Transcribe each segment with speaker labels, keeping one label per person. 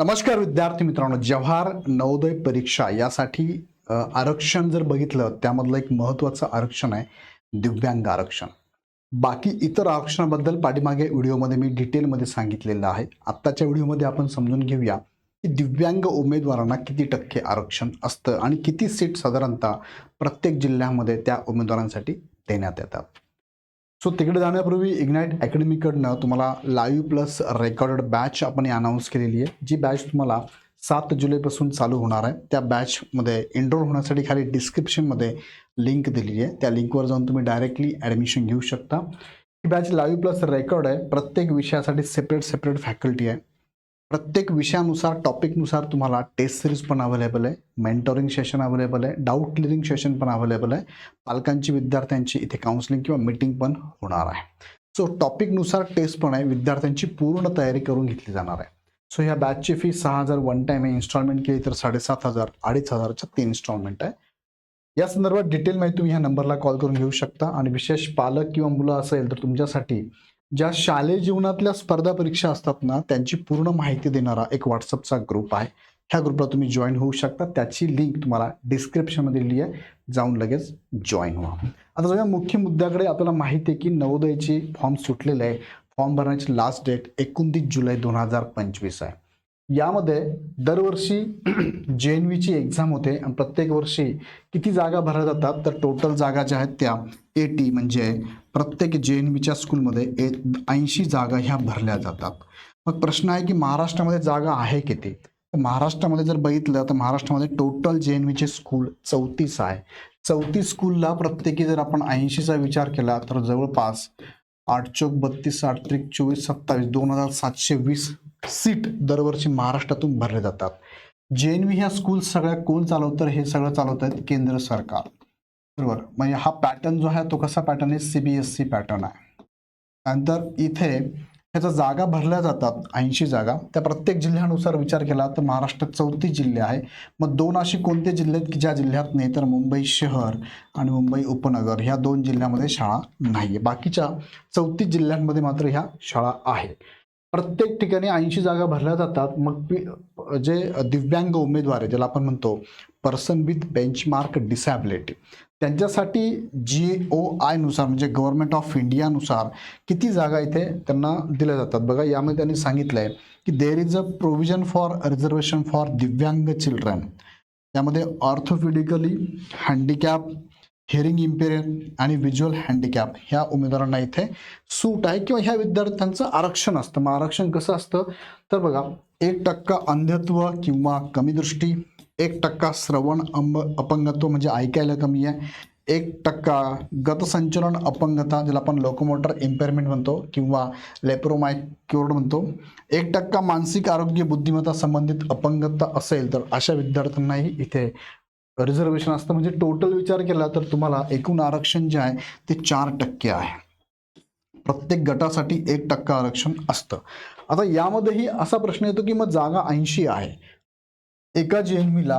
Speaker 1: नमस्कार विद्यार्थी मित्रांनो जव्हार नवोदय परीक्षा यासाठी आरक्षण जर बघितलं त्यामधलं एक महत्त्वाचं आरक्षण आहे दिव्यांग आरक्षण. बाकी इतर आरक्षणाबद्दल पाठीमागे व्हिडिओमध्ये मी डिटेलमध्ये सांगितलेलं आहे. आत्ताच्या व्हिडिओमध्ये आपण समजून घेऊया की दिव्यांग उमेदवारांना किती टक्के आरक्षण असतं आणि किती सीट साधारणतः प्रत्येक जिल्ह्यामध्ये त्या उमेदवारांसाठी देण्यात येतात. सो तिकडे जाण्यापूर्वी इग्नाईट अकॅडमीकडनं तुम्हाला लाईव्ह प्लस रेकॉर्डेड बॅच आपण अनाऊन्स केलेली आहे. जी बॅच तुम्हाला सात जुलैपासून चालू होणार आहे त्या बॅचमध्ये एनरोल होण्यासाठी खाली डिस्क्रिप्शनमध्ये लिंक दिलेली आहे. त्या लिंकवर जाऊन तुम्ही डायरेक्टली ॲडमिशन घेऊ शकता. ही बॅच लाईव्ह प्लस रेकॉर्ड आहे. प्रत्येक विषयासाठी सेपरेट सेपरेट फॅकल्टी आहे. प्रत्येक विषयानुसार टॉपिकनुसार तुम्हाला टेस्ट सिरीज पण अवेलेबल आहे मेंटोरिंग सेशन अवेलेबल आहे डाऊट क्लिअरिंग सेशन पण अवेलेबल आहे. पालकांची विद्यार्थ्यांची इथे काउन्सिलिंग किंवा मीटिंग पण होणार आहे. सो टॉपिकनुसार टेस्ट पण आहे विद्यार्थ्यांची पूर्ण तयारी करून घेतली जाणार आहे. सो ह्या बॅचची फी सहा हजार वन टाईम आहे इन्स्टॉलमेंट केली तर साडेसात हजार अडीच हजारच्या तीन इन्स्टॉलमेंट आहे. या संदर्भात डिटेल माहिती तुम्ही ह्या नंबरला कॉल करून घेऊ शकता. आणि विशेष पालक किंवा मुलं असेल तर तुमच्यासाठी ज्या शालेय जीवनातल्या स्पर्धा परीक्षा असतात ना त्यांची पूर्ण माहिती देणारा एक व्हॉट्सअपचा ग्रुप आहे. ह्या ग्रुपला तुम्ही जॉईन होऊ शकता. त्याची लिंक तुम्हाला डिस्क्रिप्शनमध्ये दिली आहे. जाऊन लगेच जॉईन व्हा. आता जाऊया मुख्य मुद्द्याकडे आपल्याला माहिती आहे की नवोदयची फॉर्म सुटलेले आहे. फॉर्म भरण्याची लास्ट डेट एकोणतीस जुलै दोन हजार पंचवीस आहे. यामध्ये दरवर्षी जे एन व्हीची एक्झाम होते आणि प्रत्येक वर्षी किती जागा भरल्या जातात? तर टोटल जागा ज्या आहेत त्या एटी म्हणजे प्रत्येक जे एन बीच्या स्कूलमध्ये ए ऐंशी जागा ह्या भरल्या जातात. मग प्रश्न आहे की महाराष्ट्रामध्ये जागा आहे किती महाराष्ट्रामध्ये जर बघितलं तर महाराष्ट्रामध्ये टोटल जे एन बीचे स्कूल चौतीस आहे. चौतीस स्कूलला प्रत्येकी जर आपण ऐंशीचा विचार केला तर जवळपास आठ चौक बत्तीस आठ त्रिक चोवीस सत्तावीस दोन हजार सातशे वीस सीट दरवर्षी महाराष्ट्रातून भरले जातात. जे एन व्ही ह्या स्कूल सगळ्या कोण चालवतं? हे सगळं चालवत आहेत केंद्र सरकार. बरोबर म्हणजे हा पॅटर्न जो आहे तो कसा पॅटर्न आहे? C B S C pattern आहे. नंतर इथे ह्याच्या जागा भरल्या जातात ऐंशी जागा. त्या प्रत्येक जिल्ह्यानुसार विचार केला तर महाराष्ट्रात चौतीस जिल्हे आहे मग दोन असे कोणते जिल्हे आहेत की ज्या जिल्ह्यात नाही? तर मुंबई शहर आणि मुंबई उपनगर. ह्या दोन जिल्ह्यामध्ये शाळा नाही आहे बाकीच्या चौतीस जिल्ह्यांमध्ये मात्र ह्या शाळा आहे प्रत्येक ठिकाणी ऐंशी जागा भरल्या जातात. मग पी- जे दिव्यांग उमेदवार आहे ज्याला आपण म्हणतो पर्सन विथ बेंचमार्क डिसॅबिलिटी त्यांच्यासाठी जी ओ आयनुसार म्हणजे गव्हर्नमेंट ऑफ इंडियानुसार किती जागा इथे त्यांना दिल्या जातात. बघा यामध्ये त्यांनी सांगितलं आहे की there is a provision for reservation for divyang children त्यामध्ये ऑर्थोपेडिकली हँडिकॅप हिअरिंग इम्पेरियर आणि व्हिज्युअल हँडिकॅप ह्या उमेदवारांना इथे सूट आहे. किंवा ह्या विद्यार्थ्यांचं आरक्षण असतं. मग आरक्षण कसं असतं? तर बघा एक टक्का अंधत्व किंवा कमी दृष्टी एक टक्का श्रवण अंब अपंगत्व म्हणजे ऐकायला कमी आहे एक टक्का गतसंचलन अपंगता ज्याला आपण लोकोमोटर इम्पेअरमेंट म्हणतो किंवा लेप्रोमायक्युर्ड म्हणतो एक टक्का मानसिक आरोग्य बुद्धिमत्ता संबंधित अपंगता असेल तर अशा विद्यार्थ्यांनाही इथे रिझर्वेशन असतं. म्हणजे टोटल विचार केला तर तुम्हाला एकूण आरक्षण जे आहे ते चार टक्के आहे. प्रत्येक गटासाठी एक टक्का आरक्षण असतं. आता यामध्येही असा प्रश्न येतो की मग जागा ऐंशी आहे. एका जे एन व्हीला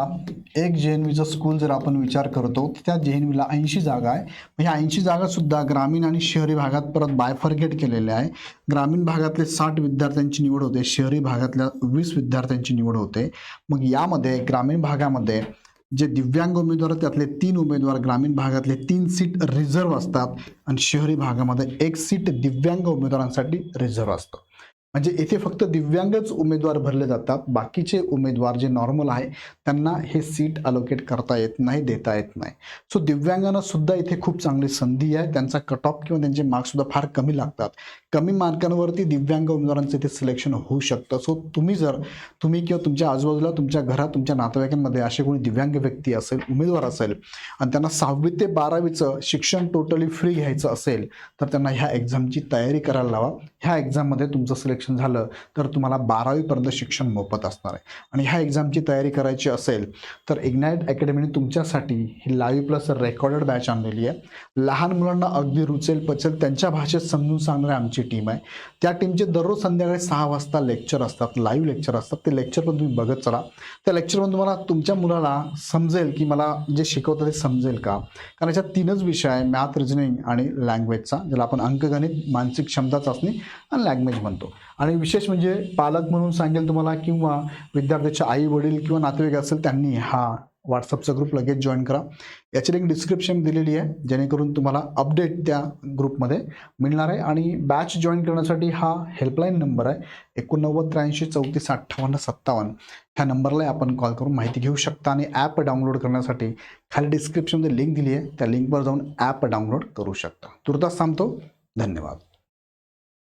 Speaker 1: एक जे एन व्हीचं स्कूल जर आपण विचार करतो तर त्या जे एन व्हीला ऐंशी जागा आहे. मग ह्या ऐंशी जागा सुद्धा ग्रामीण आणि शहरी भागात परत बायफर्गेट केलेल्या आहे ग्रामीण भागातले साठ विद्यार्थ्यांची निवड होते शहरी भागातल्या वीस विद्यार्थ्यांची निवड होते. मग यामध्ये ग्रामीण भागामध्ये जे दिव्यांग उमेदवार आहेत, त्यातले तीन उमेदवार ग्रामीण भागातले तीन सीट रिझर्व्ह असतात. आणि शहरी भागामध्ये एक सीट दिव्यांग उमेदवारांसाठी रिझर्व्ह असतं. म्हणजे इथे फक्त दिव्यांगच उमेदवार भरले जातात. बाकीचे उमेदवार जे नॉर्मल आहे त्यांना हे सीट अलोकेट करता येत नाही देता येत नाही. सो दिव्यांगांना सुद्धा इथे खूप चांगली संधी आहे. त्यांचा कट ऑफ किंवा त्यांचे मार्क्ससुद्धा फार कमी लागतात. कमी मार्कांवरती दिव्यांग उमेदवारांचं इथे सिलेक्शन होऊ शकतं. सो तुम्ही जर तुम्ही किंवा तुमच्या आजूबाजूला तुमच्या घरात तुमच्या नातेवाईकांमध्ये असे कोणी दिव्यांग व्यक्ती असेल उमेदवार असेल आणि त्यांना सहावी ते बारावीचं शिक्षण टोटली फ्री घ्यायचं असेल तर त्यांना ह्या एक्झामची तयारी करायला लावा. ह्या एक्झाममध्ये तुमचं सिलेक्शन झालं तर तुम्हाला बारावीपर्यंत शिक्षण मोफत असणार आहे. आणि ह्या एक्झामची तयारी करायची असेल तर इग्नाईट अकॅडमीने तुमच्यासाठी ही लाईव्ह प्लस रेकॉर्डेड बॅच आणलेली आहे. लहान मुलांना अगदी रुचेल पचेल त्यांच्या भाषेत समजून सांगणारी आमची टीम आहे. त्या टीमचे दररोज संध्याकाळी सहा वाजता लेक्चर असतात लाईव्ह लेक्चर असतात. ते लेक्चर पण तुम्ही बघत चला. त्या लेक्चरमध्ये तुम्हाला तुमच्या मुलाला समजेल की मला जे शिकवतं ते समजेल का? कारण याच्यात तीनच विषय आहे मॅथ रिजनिंग आणि लँग्वेजचा ज्याला आपण अंकगणित मानसिक क्षमता चाचणी आणि लँग्वेज म्हणतो. आणि विशेष म्हणजे पालक म्हणून सांगेल तुम्हाला किंवा विद्यार्थ्याचे आई वडील किंवा नातेवाईक असेल त्यांनी हा व्हॉट्सअपचा ग्रुप लगेच जॉईन करा. याची लिंक डिस्क्रिप्शन दिलेली आहे जेणेकरून तुम्हाला अपडेट त्या ग्रुपमध्ये मिळणार आहे. आणि बॅच जॉईन करण्यासाठी हा हेल्पलाईन नंबर आहे एकोणनव्वद त्र्याऐंशी चौतीस अठ्ठावन्न सत्तावन्न. ह्या नंबरला आपण कॉल करून माहिती घेऊ शकता आणि ॲप डाउनलोड करण्यासाठी खाली डिस्क्रिप्शनमध्ये लिंक दिली आहे. त्या लिंकवर जाऊन ॲप डाउनलोड करू शकता. तुर्तास थांबतो. धन्यवाद.